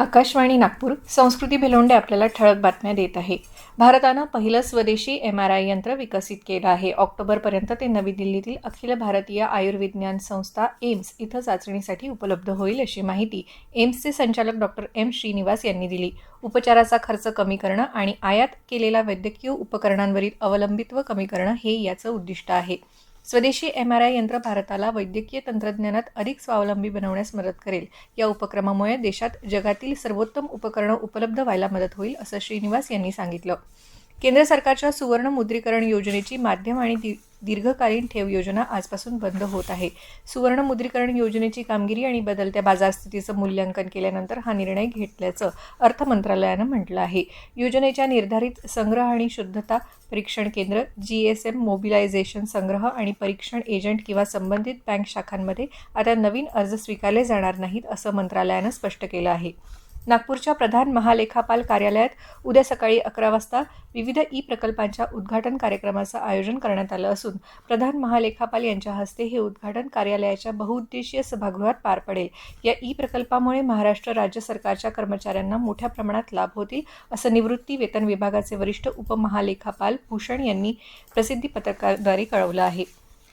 आकाशवाणी नागपूर संस्कृती भेलोंडे आपल्याला ठळक बातम्या देत आहे. भारतानं पहिलं स्वदेशी एम आर आय यंत्र विकसित केलं आहे. ऑक्टोबरपर्यंत ते नवी दिल्लीतील अखिल भारतीय आयुर्विज्ञान संस्था एम्स इथं चाचणीसाठी उपलब्ध होईल अशी माहिती एम्सचे संचालक डॉक्टर एम. श्रीनिवास यांनी दिली. उपचाराचा खर्च कमी करणं आणि आयात केलेल्या वैद्यकीय उपकरणांवरील अवलंबित्व कमी करणं हे याचं उद्दिष्ट आहे. स्वदेशी एम आर आय यंत्र भारताला वैद्यकीय तंत्रज्ञानात अधिक स्वावलंबी बनवण्यास मदत करेल. या उपक्रमामुळे देशात जगातील सर्वोत्तम उपकरणं उपलब्ध व्हायला मदत होईल असं श्रीनिवास यांनी सांगितलं. केंद्र सरकारच्या सुवर्ण मुद्रीकरण योजनेची माध्यम आणि दीर्घकालीन ठेव योजना आजपासून बंद होत आहे. सुवर्ण मुद्रीकरण योजनेची कामगिरी आणि बदलत्या बाजार स्थितीचं मूल्यांकन केल्यानंतर हा निर्णय घेतल्याचं अर्थ मंत्रालयानं म्हटलं आहे. योजनेच्या निर्धारित संग्रह आणि शुद्धता परीक्षण केंद्र जी एस एम मोबिलायझेशन संग्रह आणि परीक्षण एजंट किंवा संबंधित बँक शाखांमध्ये आता नवीन अर्ज स्वीकारले जाणार नाहीत असं मंत्रालयानं स्पष्ट केलं आहे. नागपूरच्या प्रधान महालेखापाल कार्यालयात उद्या सकाळी अकरा वाजता विविध ई प्रकल्पांच्या उद्घाटन कार्यक्रमाचं आयोजन करण्यात आलं असून प्रधान महालेखापाल यांच्या हस्ते हे उद्घाटन कार्यालयाच्या बहुउद्देशीय सभागृहात पार पडेल. या ई प्रकल्पामुळे महाराष्ट्र राज्य सरकारच्या कर्मचाऱ्यांना मोठ्या प्रमाणात लाभ होतील असं निवृत्ती वेतन विभागाचे वरिष्ठ उपमहालेखापाल भूषण यांनी प्रसिद्धी पत्रकाद्वारे कळवलं आहे.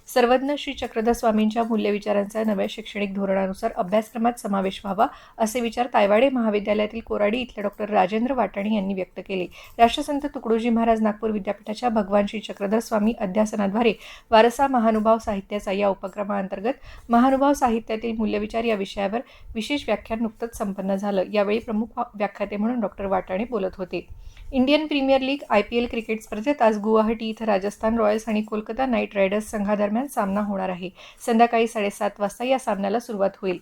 सर्वज्ञ श्री चक्रधर स्वामींच्या मूल्यविचारांचा नव्या शैक्षणिक धोरणानुसार अभ्यासक्रमात समावेश व्हावा असे विचार तायवाडे महाविद्यालयातील कोराडी इथले डॉक्टर राजेंद्र वाटाणी यांनी व्यक्त केले. राष्ट्रसंत तुकडोजी महाराज नागपूर विद्यापीठाच्या भगवान श्री चक्रधर स्वामी अध्यासनाद्वारे वारसा महानुभाव साहित्याचा या उपक्रमाअंतर्गत महानुभाव साहित्यातील मूल्यविचार या विषयावर विशेष व्याख्यान नुकतंच संपन्न झालं. यावेळी प्रमुख व्याख्याते म्हणून डॉक्टर वाटाणे बोलत होते. Indian Premier League I P L cricket स्पर्धेत आज गुवाहाटी इथं राजस्थान रॉयल्स आणि कोलकाता नाईट रायडर्स संघादरम्यान सामना होणार आहे. संध्याकाळी साडेसात वाजता या सामन्याला सुरुवात होईल.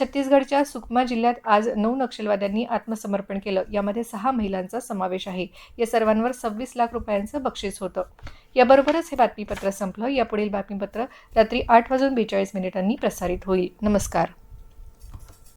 छत्तीसगडच्या सुकमा जिल्ह्यात आज नऊ नक्षलवाद्यांनी आत्मसमर्पण केलं. यामध्ये सहा महिलांचा समावेश आहे. या सर्वांवर सव्वीस लाख रुपयांचं बक्षीस होतं. याबरोबरच हे बातमीपत्र संपलं. यापुढील बातमीपत्र रात्री आठ वाजून बेचाळीस मिनिटांनी प्रसारित होईल. नमस्कार.